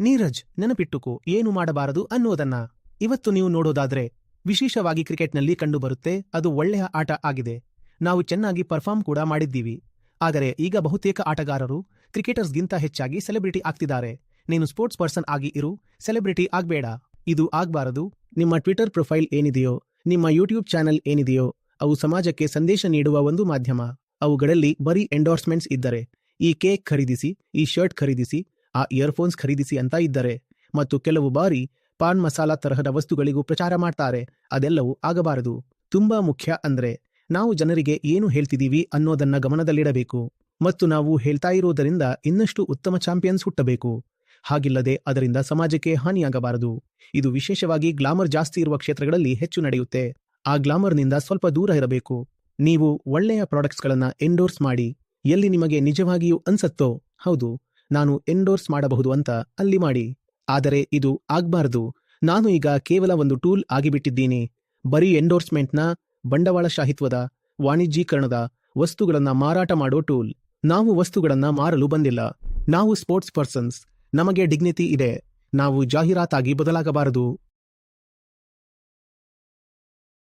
ನೀರಜ್, ನೆನಪಿಟ್ಟುಕು, ಏನು ಮಾಡಬಾರದು ಅನ್ನುವುದನ್ನ ಇವತ್ತು ನೀವು ನೋಡೋದಾದ್ರೆ, ವಿಶೇಷವಾಗಿ ಕ್ರಿಕೆಟ್ನಲ್ಲಿ ಕಂಡುಬರುತ್ತೆ, ಅದು ಒಳ್ಳೆಯ ಆಟ ಆಗಿದೆ. ನಾವು ಚೆನ್ನಾಗಿ ಪರ್ಫಾರ್ಮ್ ಕೂಡ ಮಾಡಿದ್ದೀವಿ. ಆದರೆ ಈಗ ಬಹುತೇಕ ಆಟಗಾರರು ಕ್ರಿಕೆಟರ್ಸ್ಗಿಂತ ಹೆಚ್ಚಾಗಿ ಸೆಲೆಬ್ರಿಟಿ ಆಗ್ತಿದ್ದಾರೆ. ನೀನು ಸ್ಪೋರ್ಟ್ಸ್ ಪರ್ಸನ್ ಆಗಿ ಇರು, ಸೆಲೆಬ್ರಿಟಿ ಆಗ್ಬೇಡ. ಇದು ಆಗ್ಬಾರದು. ನಿಮ್ಮ ಟ್ವಿಟರ್ ಪ್ರೊಫೈಲ್ ಏನಿದೆಯೋ, ನಿಮ್ಮ ಯೂಟ್ಯೂಬ್ ಚಾನೆಲ್ ಏನಿದೆಯೋ, ಅವು ಸಮಾಜಕ್ಕೆ ಸಂದೇಶ ನೀಡುವ ಒಂದು ಮಾಧ್ಯಮ. ಅವುಗಳಲ್ಲಿ ಬರೀ ಎಂಡೋರ್ಸ್ಮೆಂಟ್ಸ್ ಇದ್ದರೆ. ಈ ಕೇಕ್ ಖರೀದಿಸಿ, ಈ ಶರ್ಟ್ ಖರೀದಿಸಿ ಆ ಇಯರ್ಫೋನ್ಸ್ ಖರೀದಿಸಿ ಅಂತ ಇದ್ದರೆ. ಮತ್ತು ಕೆಲವು ಬಾರಿ ಪಾನ್ ಮಸಾಲ ತರಹದ ವಸ್ತುಗಳಿಗೂ ಪ್ರಚಾರ ಮಾಡ್ತಾರೆ. ಅದೆಲ್ಲವೂ ಆಗಬಾರದು. ತುಂಬಾ ಮುಖ್ಯ ಅಂದ್ರೆ ನಾವು ಜನರಿಗೆ ಏನು ಹೇಳ್ತಿದೀವಿ ಅನ್ನೋದನ್ನ ಗಮನದಲ್ಲಿಡಬೇಕು. ಮತ್ತು ನಾವು ಹೇಳ್ತಾ ಇರೋದರಿಂದ ಇನ್ನಷ್ಟು ಉತ್ತಮ ಚಾಂಪಿಯನ್ಸ್ ಹುಟ್ಟಬೇಕು. ಹಾಗಿಲ್ಲದೆ ಅದರಿಂದ ಸಮಾಜಕ್ಕೆ ಹಾನಿಯಾಗಬಾರದು. ಇದು ವಿಶೇಷವಾಗಿ ಗ್ಲಾಮರ್ ಜಾಸ್ತಿ ಇರುವ ಕ್ಷೇತ್ರಗಳಲ್ಲಿ ಹೆಚ್ಚು ನಡೆಯುತ್ತೆ. ಆ ಗ್ಲಾಮರ್ನಿಂದ ಸ್ವಲ್ಪ ದೂರ ಇರಬೇಕು. ನೀವು ಒಳ್ಳೆಯ ಪ್ರಾಡಕ್ಟ್ಸ್ಗಳನ್ನು ಎಂಡೋರ್ಸ್ ಮಾಡಿ. ಎಲ್ಲಿ ನಿಮಗೆ ನಿಜವಾಗಿಯೂ ಅನ್ಸತ್ತೋ? ಹೌದು. ನಾನು ಎಂಡೋರ್ಸ್ ಮಾಡಬಹುದು ಅಂತ ಅಲ್ಲಿ ಮಾಡಿ. ಆದರೆ ಇದು ಆಗ್ಬಾರದು. ನಾನು ಈಗ ಕೇವಲ ಒಂದು ಟೂಲ್ ಆಗಿಬಿಟ್ಟಿದ್ದೀನಿ. ಬರೀ ಎಂಡೋರ್ಸ್ಮೆಂಟ್ನ ಬಂಡವಾಳಶಾಹಿತ್ವದ ವಾಣಿಜ್ಯೀಕರಣದ ವಸ್ತುಗಳನ್ನ ಮಾರಾಟ ಮಾಡೋ ಟೂಲ್. ನಾವು ವಸ್ತುಗಳನ್ನ ಮಾರಲು ಬಂದಿಲ್ಲ. ನಾವು ಸ್ಪೋರ್ಟ್ಸ್ ಪರ್ಸನ್ಸ್ ನಮಗೆ ಡಿಗ್ನಿಟಿ ಇದೆ. ನಾವು ಜಾಹೀರಾತಾಗಿ ಬದಲಾಗಬಾರದು.